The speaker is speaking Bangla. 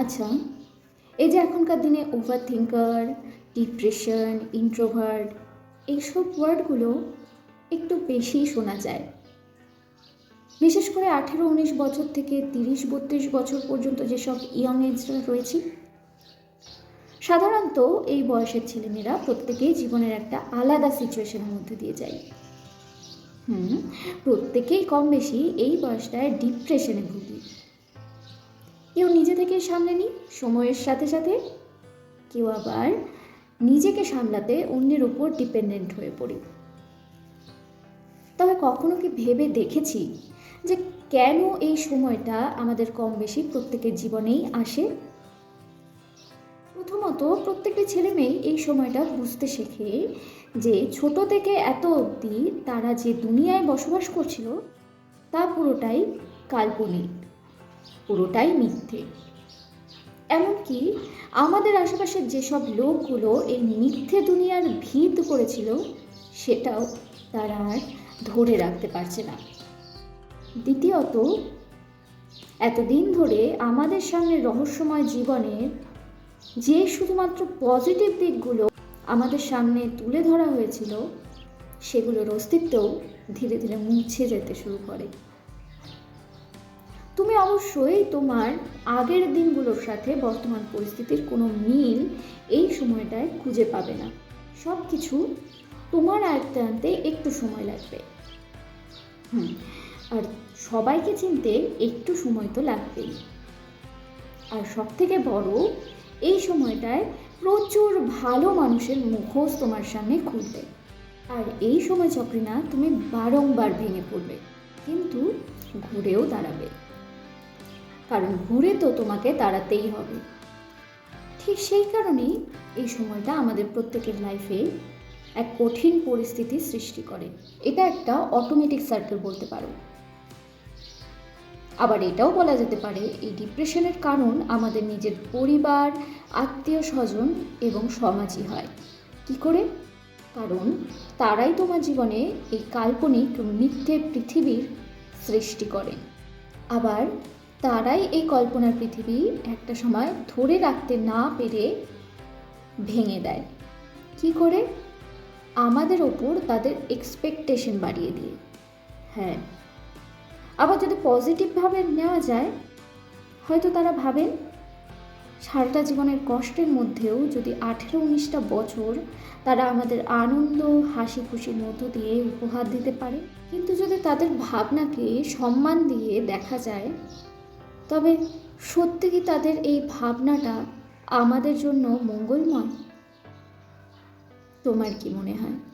আচ্ছা এই যে এখনকার দিনে ওভার থিঙ্কার ডিপ্রেশন ইন্ট্রোভার্ট এইসব ওয়ার্ডগুলো একটু বেশিই শোনা যায়। বিশেষ করে আঠেরো, উনিশ বছর থেকে তিরিশ, বত্রিশ বছর পর্যন্ত যেসব ইয়ং এজরা রয়েছে, সাধারণত এই বয়সের ছেলেমেয়েরা প্রত্যেকেই জীবনের একটা আলাদা সিচুয়েশনের মধ্যে দিয়ে যায়। হুম, প্রত্যেকেই কম বেশি এই বয়সটায় ডিপ্রেশনে ভুগি। কেউ নিজে থেকেই সামলে নি সময়ের সাথে সাথে কেউ আবার নিজেকে সামলাতে অন্যের উপর ডিপেন্ডেন্ট হয়ে পড়ি। তবে কখনো কি ভেবে দেখেছি যে কেন এই সময়টা আমাদের কম বেশি প্রত্যেকের জীবনেই আসে? প্রথমত, প্রত্যেকটি ছেলে মেয়ে এই সময়টা বুঝতে শেখে যে ছোট থেকে এত অবধি তারা যে দুনিয়ায় বসবাস করছিল, তা পুরোটাই কাল্পনিক। পুরোটাই মিথ্যে। এমনকি আমাদের আশেপাশের যেসব লোকগুলো এই মিথ্যে দুনিয়ার ভিত করেছিল, সেটাও তারা আর ধরে রাখতে পারছে না। দ্বিতীয়ত, এতদিন ধরে আমাদের সামনে রহস্যময় জীবনের যে শুধুমাত্র পজিটিভ দিকগুলো আমাদের সামনে তুলে ধরা হয়েছিল, সেগুলোর অস্তিত্বও ধীরে ধীরে মুছে যেতে শুরু করে। তুমি অবশ্যই তোমার আগের দিনগুলোর সাথে বর্তমান পরিস্থিতির কোনো মিল এই সময়টায় খুঁজে পাবে না। সব কিছু তোমার আয়ত্তে আনতে একটু সময় লাগবে। হুম, আর সবাইকে চিনতে একটু সময় তো লাগবেই। আর সব থেকে বড়, এই সময়টায় প্রচুর ভালো মানুষের মুখোশ তোমার সামনে খুলবে। আর এই সময় চক্রে না তুমি বারংবার ভেঙে পড়বে, কিন্তু ঘুরেও দাঁড়াবে। কারণ ঘুরে তো তোমাকে দাঁড়াতেই হবে। ঠিক সেই কারণেই এই সময়টা আমাদের প্রত্যেকের লাইফে এক কঠিন পরিস্থিতি সৃষ্টি করে। এটা একটা অটোমেটিক সার্কেল বলতে পারো। আবার এটাও বলা যেতে পারে, এই ডিপ্রেশনের কারণ আমাদের নিজের পরিবার, আত্মীয় স্বজন এবং সমাজই হয়। কি করে? কারণ তারাই তোমার জীবনে এই কাল্পনিক মিথ্যে পৃথিবীর সৃষ্টি করে। আবার তারাই এই কল্পনার পৃথিবী একটা সময় ধরে রাখতে না পেরে ভেঙে দেয়। কি করে? আমাদের ওপর তাদের এক্সপেকটেশন বাড়িয়ে দিয়ে। হ্যাঁ। আবার যদি পজিটিভভাবে নেওয়া যায়, হয়তো তারা ভাবেন, সারাটা জীবনের কষ্টের মধ্যেও যদি আঠেরো উনিশটা বছর তারা আমাদের আনন্দ, হাসি খুশির মধ্য দিয়ে উপহার দিতে পারে। কিন্তু যদি তাদের ভাবনাকে সম্মান দিয়ে দেখা যায় তবে সত্যি কি তাদের এই ভাবনাটা আমাদের জন্য মঙ্গলময়? তোমার কি মনে হয়?